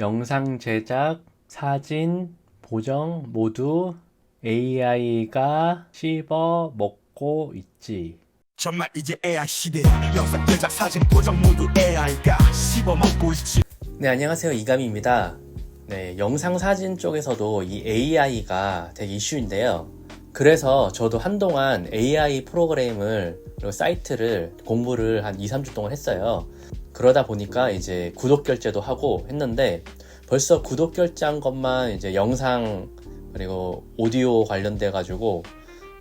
영상 제작, 사진, 보정 모두 AI가 씹어 먹고 있지. 정말 이제 AI 시대 영상 제작 사진 보정 모두 AI가 씹어 먹고 있지 네, 안녕하세요. 이감입니다. 네, 영상 사진 쪽에서도 이 AI가 되게 이슈인데요. 그래서 저도 한동안 AI 프로그램을, 그리고 사이트를 공부를 한 2, 3주 동안 했어요. 그러다 보니까 이제 구독 결제도 하고 했는데 벌써 구독 결제한 것만 이제 영상 그리고 오디오 관련돼 가지고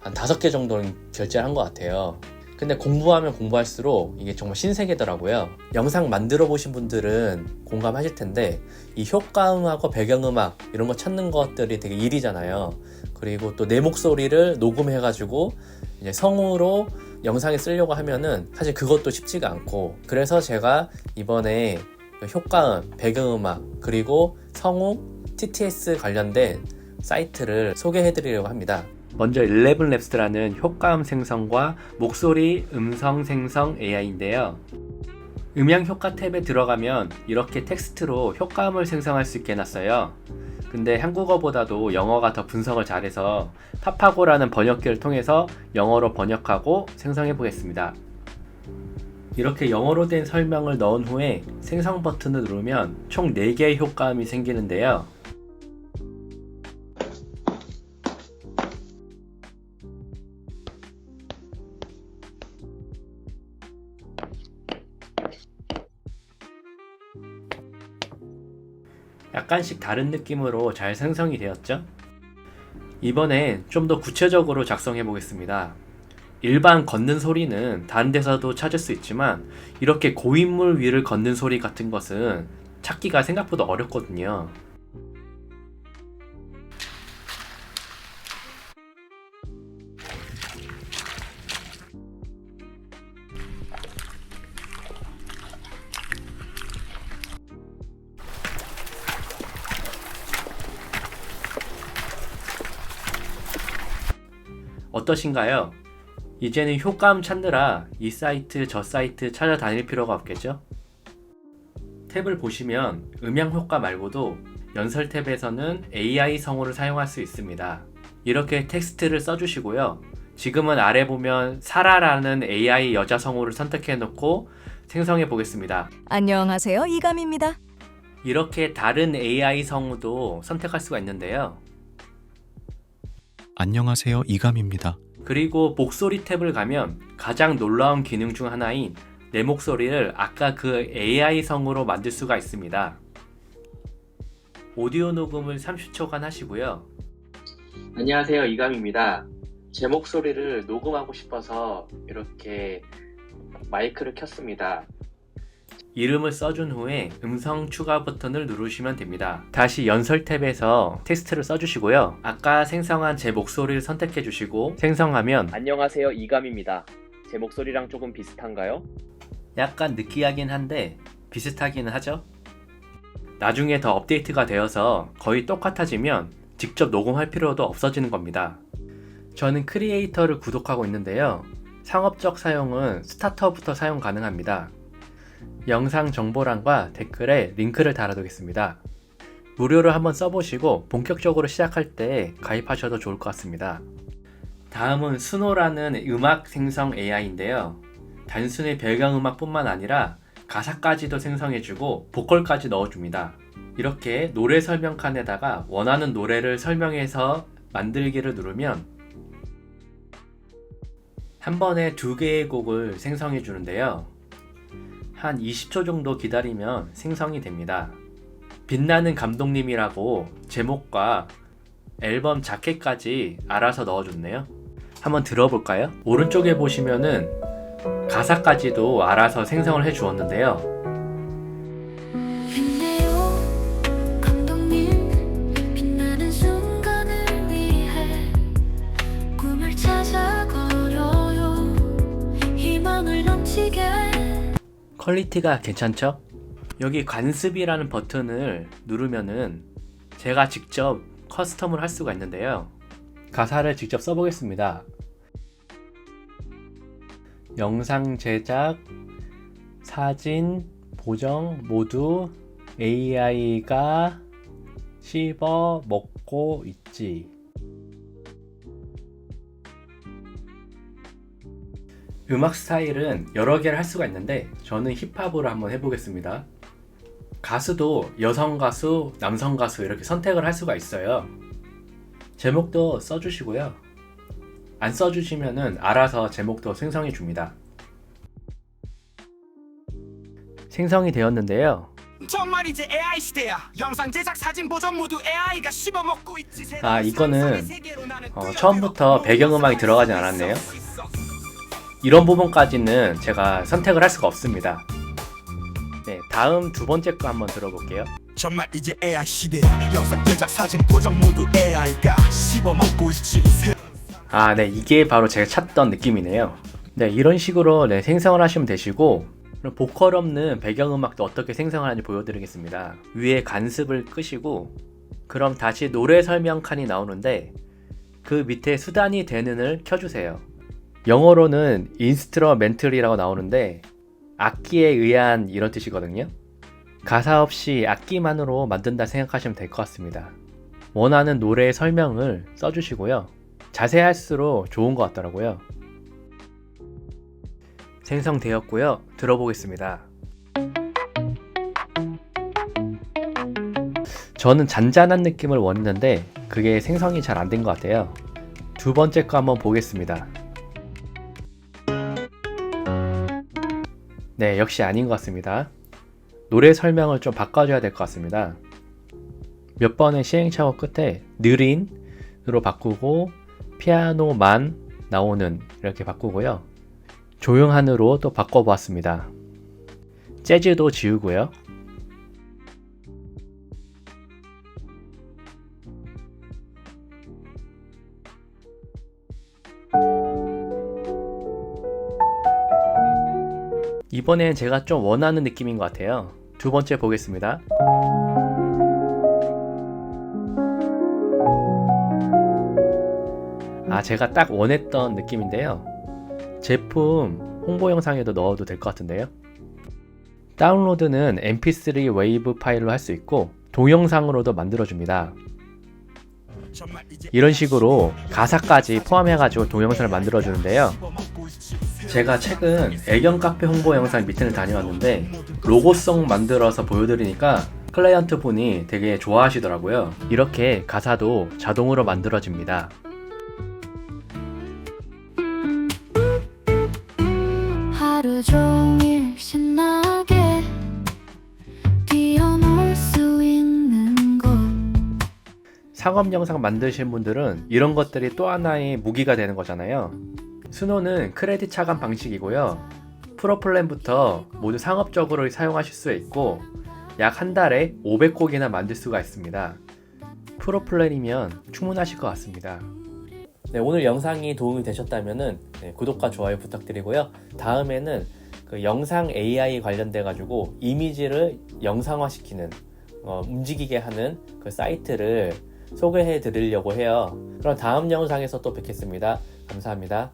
한 다섯 개 정도는 결제를 한 것 같아요. 근데 공부하면 공부할수록 이게 정말 신세계더라고요. 영상 만들어 보신 분들은 공감하실 텐데 이 효과음하고 배경음악 이런 거 찾는 것들이 되게 일이잖아요. 그리고 또 내 목소리를 녹음해 가지고 이제 성우로 영상에 쓰려고 하면은 사실 그것도 쉽지가 않고 그래서 제가 이번에 그 효과음, 배경음악 그리고 성우, TTS 관련된 사이트를 소개해 드리려고 합니다. 먼저 11랩스라는 효과음 생성과 목소리 음성 생성 AI인데요. 음향 효과 탭에 들어가면 이렇게 텍스트로 효과음을 생성할 수 있게 해놨어요. 근데 한국어보다도 영어가 더 분석을 잘해서 파파고라는 번역기를 통해서 영어로 번역하고 생성해 보겠습니다. 이렇게 영어로 된 설명을 넣은 후에 생성 버튼을 누르면 총 4개의 효과음이 생기는데요. 약간씩 다른 느낌으로 잘 생성이 되었죠? 이번엔 좀 더 구체적으로 작성해 보겠습니다. 일반 걷는 소리는 다른 데서도 찾을 수 있지만 이렇게 고인물 위를 걷는 소리 같은 것은 찾기가 생각보다 어렵거든요. 어떠신가요? 이제는 효과음 찾느라 이 사이트 저 사이트 찾아다닐 필요가 없겠죠? 탭을 보시면 음향 효과 말고도 연설 탭에서는 AI 성우를 사용할 수 있습니다. 이렇게 텍스트를 써주시고요. 지금은 아래 보면 사라라는 AI 여자 성우를 선택해 놓고 생성해 보겠습니다. 안녕하세요. 이감입니다. 이렇게 다른 AI 성우도 선택할 수가 있는데요. 안녕하세요. 이감입니다. 그리고 목소리 탭을 가면 가장 놀라운 기능 중 하나인 내 목소리를 아까 그 AI 성으로 만들 수가 있습니다. 오디오 녹음을 30초간 하시고요. 안녕하세요. 이감입니다. 제 목소리를 녹음하고 싶어서 이렇게 마이크를 켰습니다. 이름을 써준 후에 음성 추가 버튼을 누르시면 됩니다. 다시 연설 탭에서 텍스트를 써주시고요. 아까 생성한 제 목소리를 선택해 주시고 생성하면 안녕하세요 이감입니다. 제 목소리랑 조금 비슷한가요? 약간 느끼하긴 한데 비슷하기는 하죠. 나중에 더 업데이트가 되어서 거의 똑같아지면 직접 녹음할 필요도 없어지는 겁니다. 저는 크리에이터를 구독하고 있는데요. 상업적 사용은 스타터부터 사용 가능합니다. 영상 정보란과 댓글에 링크를 달아두겠습니다. 무료로 한번 써보시고 본격적으로 시작할 때 가입하셔도 좋을 것 같습니다. 다음은 스노라는 음악 생성 AI인데요. 단순히 배경 음악뿐만 아니라 가사까지도 생성해주고 보컬까지 넣어줍니다. 이렇게 노래 설명 칸에다가 원하는 노래를 설명해서 만들기를 누르면 한 번에 두 개의 곡을 생성해 주는데요. 한 20초 정도 기다리면 생성이 됩니다. 빛나는 감독님이라고 제목과 앨범 자켓까지 알아서 넣어줬네요. 한번 들어볼까요? 오른쪽에 보시면은 가사까지도 알아서 생성을 해 주었는데요. 퀄리티가 괜찮죠? 여기 관습이라는 버튼을 누르면은 제가 직접 커스텀을 할 수가 있는데요. 가사를 직접 써보겠습니다. 영상 제작, 사진, 보정 모두 AI가 씹어 먹고 있지. 음악 스타일은 여러 개를 할 수가 있는데 저는 힙합으로 한번 해보겠습니다. 가수도 여성 가수, 남성 가수 이렇게 선택을 할 수가 있어요. 제목도 써주시고요. 안 써주시면은 알아서 제목도 생성해 줍니다. 생성이 되었는데요. 정말 이제 AI 시대야 영상 제작 사진 보정 모두 AI가 씹어먹고 있지 아, 이거는, 어, 처음부터 배경음악이 들어가진 않았네요. 이런 부분까지는 제가 선택을 할 수가 없습니다. 네, 다음 두 번째 거 한번 들어볼게요. 정말 이제 AI 시대야 영상 제작 사진 보정 모두 AI가 씹어먹고 있지 아, 네, 이게 바로 제가 찾던 느낌이네요. 네, 이런 식으로 네, 생성을 하시면 되시고, 그럼 보컬 없는 배경음악도 어떻게 생성하는지 보여드리겠습니다. 위에 간습을 끄시고, 그럼 다시 노래 설명 칸이 나오는데, 그 밑에 수단이 되는을 켜주세요. 영어로는 인스트러멘틀이라고 나오는데, 악기에 의한 이런 뜻이거든요. 가사 없이 악기만으로 만든다 생각하시면 될 것 같습니다. 원하는 노래의 설명을 써주시고요. 자세할수록 좋은 것 같더라고요. 생성되었고요. 들어보겠습니다. 저는 잔잔한 느낌을 원했는데 그게 생성이 잘 안 된 것 같아요. 두 번째 거 한번 보겠습니다. 네, 역시 아닌 것 같습니다. 노래 설명을 좀 바꿔줘야 될 것 같습니다. 몇 번의 시행착오 끝에 느린으로 바꾸고 피아노만 나오는 이렇게 바꾸고요. 조용한으로 또 바꿔보았습니다. 재즈도 지우고요. 이번엔 제가 좀 원하는 느낌인 것 같아요. 두 번째 보겠습니다. 아, 제가 딱 원했던 느낌인데요. 제품 홍보 영상에도 넣어도 될 것 같은데요. 다운로드는 mp3 웨이브 파일로 할 수 있고 동영상으로도 만들어줍니다. 이런 식으로 가사까지 포함해가지고 동영상을 만들어주는데요. 제가 최근 애견 카페 홍보 영상 미팅을 다녀왔는데 로고송 만들어서 보여드리니까 클라이언트 분이 되게 좋아하시더라고요. 이렇게 가사도 자동으로 만들어집니다. 하루 종일 신나게 뛰어놀 수 있는 곳 상업 영상 만드신 분들은 이런 것들이 또 하나의 무기가 되는 거잖아요. 수노는 크레딧 차감 방식이고요. 프로 플랜부터 모두 상업적으로 사용하실 수 있고 약 한 달에 500곡이나 만들 수가 있습니다. 프로 플랜이면 충분하실 것 같습니다. 네, 오늘 영상이 도움이 되셨다면 구독과 좋아요 부탁드리고요. 다음에는 그 영상 AI 관련돼 가지고 이미지를 영상화시키는 어, 움직이게 하는 그 사이트를 소개해 드리려고 해요. 그럼 다음 영상에서 또 뵙겠습니다. 감사합니다.